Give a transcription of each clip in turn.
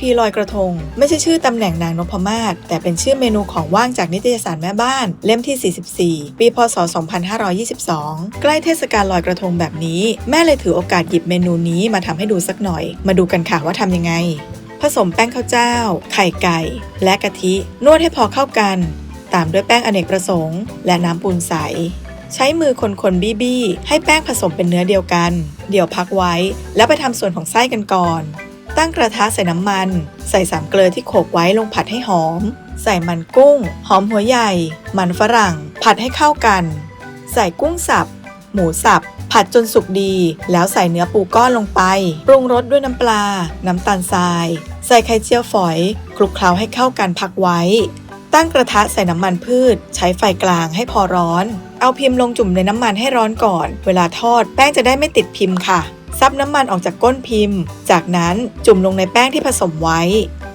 พีลอยกระทง ไม่ใช่ชื่อตำแหน่งนางนพมาศแต่เป็นชื่อเมนูของว่างจากนิตยสารแม่บ้าน เล่มที่ 44 ปีพศ 2522 ใกล้เทศกาลลอยกระทงแบบนี้ แม่เลยถือโอกาสหยิบเมนูนี้มาทำให้ดูสักหน่อย มาดูกันค่ะว่าทำยังไง ผสมแป้งข้าวเจ้า ไข่ไก่ และกะทิ นวดให้พอเข้ากัน ตามด้วยแป้งอเนกประสงค์ และน้ำปูนใสใช้มือคนๆบี้บี้ให้แป้งผสมเป็นเนื้อเดียวกัน เดี๋ยวพักไว้ แล้วไปทำส่วนของไส้กันก่อน ตั้งกระทะใส่น้ำมัน ใส่สามเกลือที่โขกไว้ลงผัดให้หอม ใส่มันกุ้ง หอมหัวใหญ่ มันฝรั่ง ผัดให้เข้ากัน ใส่กุ้งสับ หมูสับ ผัดจนสุกดี แล้วใส่เนื้อปูก้อนลงไป ปรุงรสด้วยน้ำปลา น้ำตาลทราย ใส่ไข่เจียวฝอย คลุกเคล้าให้เข้ากันพักไว้ ตั้งกระทะใส่น้ำมันพืช ใช้ไฟกลางให้พอร้อน เอาพิมพ์ลงจุ่มในน้ำมันให้ร้อนก่อน เวลาทอดแป้งจะได้ไม่ติดพิมพ์ค่ะ ซับน้ำมันออกจากก้นพิมพ์ จากนั้นจุ่มลงในแป้งที่ผสมไว้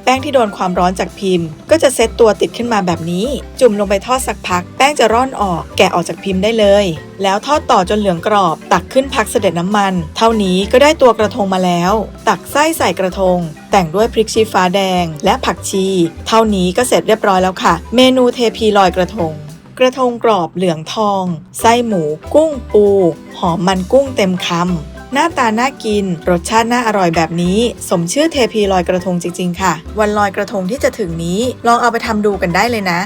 แป้งที่โดนความร้อนจากพิมพ์ ก็จะเซตตัวติดขึ้นมาแบบนี้ จุ่มลงไปทอดสักพัก แป้งจะร่อนออก แกะออกจากพิมพ์ได้เลย แล้วทอดต่อจนเหลืองกรอบ ตักขึ้นพักเสด็จน้ำมัน เท่านี้ก็ได้ตัวกระทงมาแล้ว ตักไส้ใส่กระทง แต่งด้วยพริกชี้ฟ้าแดง และผักชี เท่านี้ก็เสร็จเรียบร้อยแล้วค่ะ เมนูเทพีลอยกระทงกระทงกรอบเหลืองทอง ไส้หมู กุ้งปู หอมมันกุ้งเต็มคำ หน้าตาน่ากิน รสชาติน่าอร่อยแบบนี้ สมชื่อเทพีลอยกระทงจริง ๆ ค่ะ วันลอยกระทงที่จะถึงนี้ ลองเอาไปทำดูกันได้เลยนะ